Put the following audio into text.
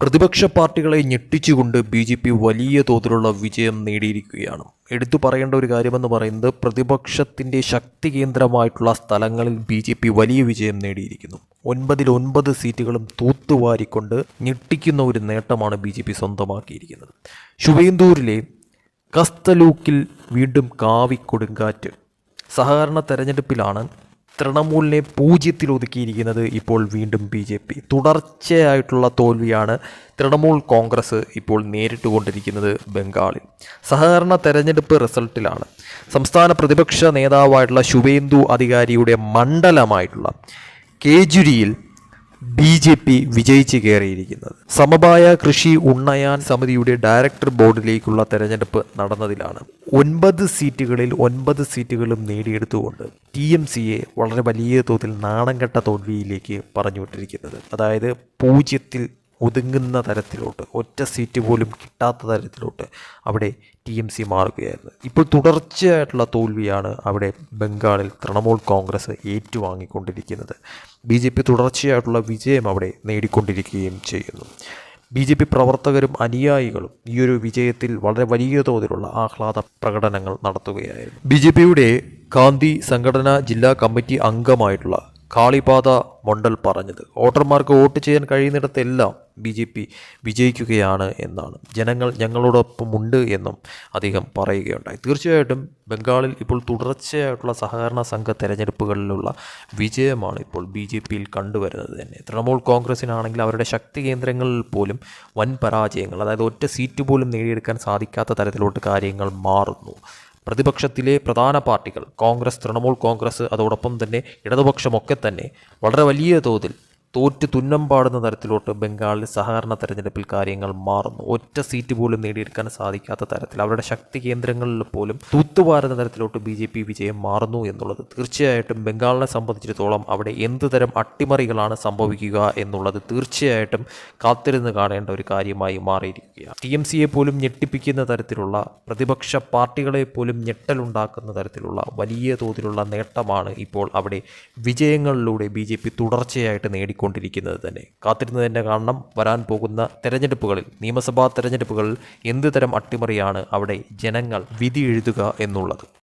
പ്രതിപക്ഷ പാർട്ടികളെ ഞെട്ടിച്ചുകൊണ്ട് ബി ജെ പി വലിയ തോതിലുള്ള വിജയം നേടിയിരിക്കുകയാണ്. എടുത്തു പറയേണ്ട ഒരു കാര്യമെന്ന് പറയുന്നത് പ്രതിപക്ഷത്തിന്റെ ശക്തി കേന്ദ്രമായിട്ടുള്ള സ്ഥലങ്ങളിൽ ബി ജെ പി വലിയ വിജയം നേടിയിരിക്കുന്നു. ഒൻപതിൽ ഒൻപത് സീറ്റുകളും തൂത്തുവാരിക്കൊണ്ട് ഞെട്ടിക്കുന്ന ഒരു നേട്ടമാണ് ബി ജെ പി സ്വന്തമാക്കിയിരിക്കുന്നത്. ശുഭേന്ദൂരിലെ കസ്തലൂക്കിൽ വീണ്ടും കാവിക്കൊടുങ്കാറ്റ്. സഹകരണ തെരഞ്ഞെടുപ്പിലാണ് തൃണമൂലിനെ പൂജ്യത്തിൽ ഒതുക്കിയിരിക്കുന്നത് ഇപ്പോൾ വീണ്ടും ബി ജെ പി. തുടർച്ചയായിട്ടുള്ള തോൽവിയാണ് തൃണമൂൽ കോൺഗ്രസ് ഇപ്പോൾ നേരിട്ടുകൊണ്ടിരിക്കുന്നത് ബംഗാളിൽ. സഹകരണ തെരഞ്ഞെടുപ്പ് റിസൾട്ടിലാണ്. സംസ്ഥാന പ്രതിപക്ഷ നേതാവായിട്ടുള്ള ശുഭേന്ദു അധികാരിയുടെ മണ്ഡലമായിട്ടുള്ള കേജുരിയിൽ ബി ജെ പി വിജയിച്ച് കയറിയിരിക്കുന്നത്. സമവായ കൃഷി ഉണ്ണയാൻ സമിതിയുടെ ഡയറക്ടർ ബോർഡിലേക്കുള്ള തെരഞ്ഞെടുപ്പ് നടന്നതിലാണ്. ഒൻപത് സീറ്റുകളിൽ ഒൻപത് സീറ്റുകളും നേടിയെടുത്തുകൊണ്ട് ടി എം സിയെ വളരെ വലിയ തോതിൽ നാണംകെട്ട തോൽവിയിലേക്ക് പറഞ്ഞുവിട്ടിരിക്കുന്നത്. അതായത് പൂജ്യത്തിൽ ഒതുങ്ങുന്ന തരത്തിലോട്ട് ഒറ്റ സീറ്റ് പോലും കിട്ടാത്ത തരത്തിലോട്ട് അവിടെ ടി എം സി മാറുകയായിരുന്നു. ഇപ്പോൾ തുടർച്ചയായിട്ടുള്ള തോൽവിയാണ് അവിടെ ബംഗാളിൽ തൃണമൂൽ കോൺഗ്രസ് ഏറ്റുവാങ്ങിക്കൊണ്ടിരിക്കുന്നത്. ബി ജെ പി തുടർച്ചയായിട്ടുള്ള വിജയം അവിടെ നേടിക്കൊണ്ടിരിക്കുകയും ചെയ്യുന്നു. ബി ജെ പി പ്രവർത്തകരും അനുയായികളും ഈ ഒരു വിജയത്തിൽ വളരെ വലിയ തോതിലുള്ള ആഹ്ലാദ പ്രകടനങ്ങൾ നടത്തുകയായിരുന്നു. ബി ജെ പിയുടെ ഗാന്ധി സംഘടനാ ജില്ലാ കമ്മിറ്റി അംഗമായിട്ടുള്ള കാളിപാത മണ്ഡൽ പറഞ്ഞത്. വോട്ടർമാർക്ക് വോട്ട് ചെയ്യാൻ കഴിയുന്നിടത്തെല്ലാം ബി ജെ പി വിജയിക്കുകയാണ് എന്നാണ്. ജനങ്ങൾ ഞങ്ങളോടൊപ്പമുണ്ട് എന്നും അദ്ദേഹം പറയുകയുണ്ടായി. തീർച്ചയായിട്ടും ബംഗാളിൽ ഇപ്പോൾ തുടർച്ചയായിട്ടുള്ള സഹകരണ സംഘ തെരഞ്ഞെടുപ്പുകളിലുള്ള വിജയമാണ് ഇപ്പോൾ ബി ജെ പിയിൽ കണ്ടുവരുന്നത് തന്നെ. തൃണമൂൽ കോൺഗ്രസിനാണെങ്കിൽ അവരുടെ ശക്തി കേന്ദ്രങ്ങളിൽ പോലും വൻ പരാജയങ്ങൾ അതായത് ഒറ്റ സീറ്റ് പോലും നേടിയെടുക്കാൻ സാധിക്കാത്ത തരത്തിലോട്ട് കാര്യങ്ങൾ മാറുന്നു. പ്രതിപക്ഷത്തിലെ പ്രധാന പാർട്ടികൾ കോൺഗ്രസ് തൃണമൂൽ കോൺഗ്രസ് അതോടൊപ്പം തന്നെ ഇടതുപക്ഷമൊക്കെ തന്നെ വളരെ വലിയ തോതിൽ തോറ്റ് തുന്നം പാടുന്ന തരത്തിലോട്ട് ബംഗാളിൽ സഹകരണ തെരഞ്ഞെടുപ്പിൽ കാര്യങ്ങൾ മാറുന്നു. ഒറ്റ സീറ്റ് പോലും നേടിയെടുക്കാൻ സാധിക്കാത്ത തരത്തിൽ അവരുടെ ശക്തി കേന്ദ്രങ്ങളിൽ പോലും തൂത്തുവാരുന്ന തരത്തിലോട്ട് ബി ജെ പി വിജയം മാറുന്നു എന്നുള്ളത് തീർച്ചയായിട്ടും ബംഗാളിനെ സംബന്ധിച്ചിടത്തോളം അവിടെ എന്ത് തരം അട്ടിമറികളാണ് സംഭവിക്കുക എന്നുള്ളത് തീർച്ചയായിട്ടും കാത്തിരുന്ന് കാണേണ്ട ഒരു കാര്യമായി മാറിയിരിക്കുകയാണ്. ടി എം സിയെ പോലും ഞെട്ടിപ്പിക്കുന്ന തരത്തിലുള്ള പ്രതിപക്ഷ പാർട്ടികളെ പോലും ഞെട്ടലുണ്ടാക്കുന്ന തരത്തിലുള്ള വലിയ തോതിലുള്ള നേട്ടമാണ് ഇപ്പോൾ അവിടെ വിജയങ്ങളിലൂടെ ബി ജെ പി നേടിക്കൊണ്ടിരിക്കുന്നത് തന്നെ. കാത്തിരുന്ന് തന്നെ കാണണം വരാൻ പോകുന്ന തെരഞ്ഞെടുപ്പുകളിൽ നിയമസഭാ തെരഞ്ഞെടുപ്പുകളിൽ എന്ത് തരം അട്ടിമറിയാണ് അവിടെ ജനങ്ങൾ വിധി എഴുതുക എന്നുള്ളത്?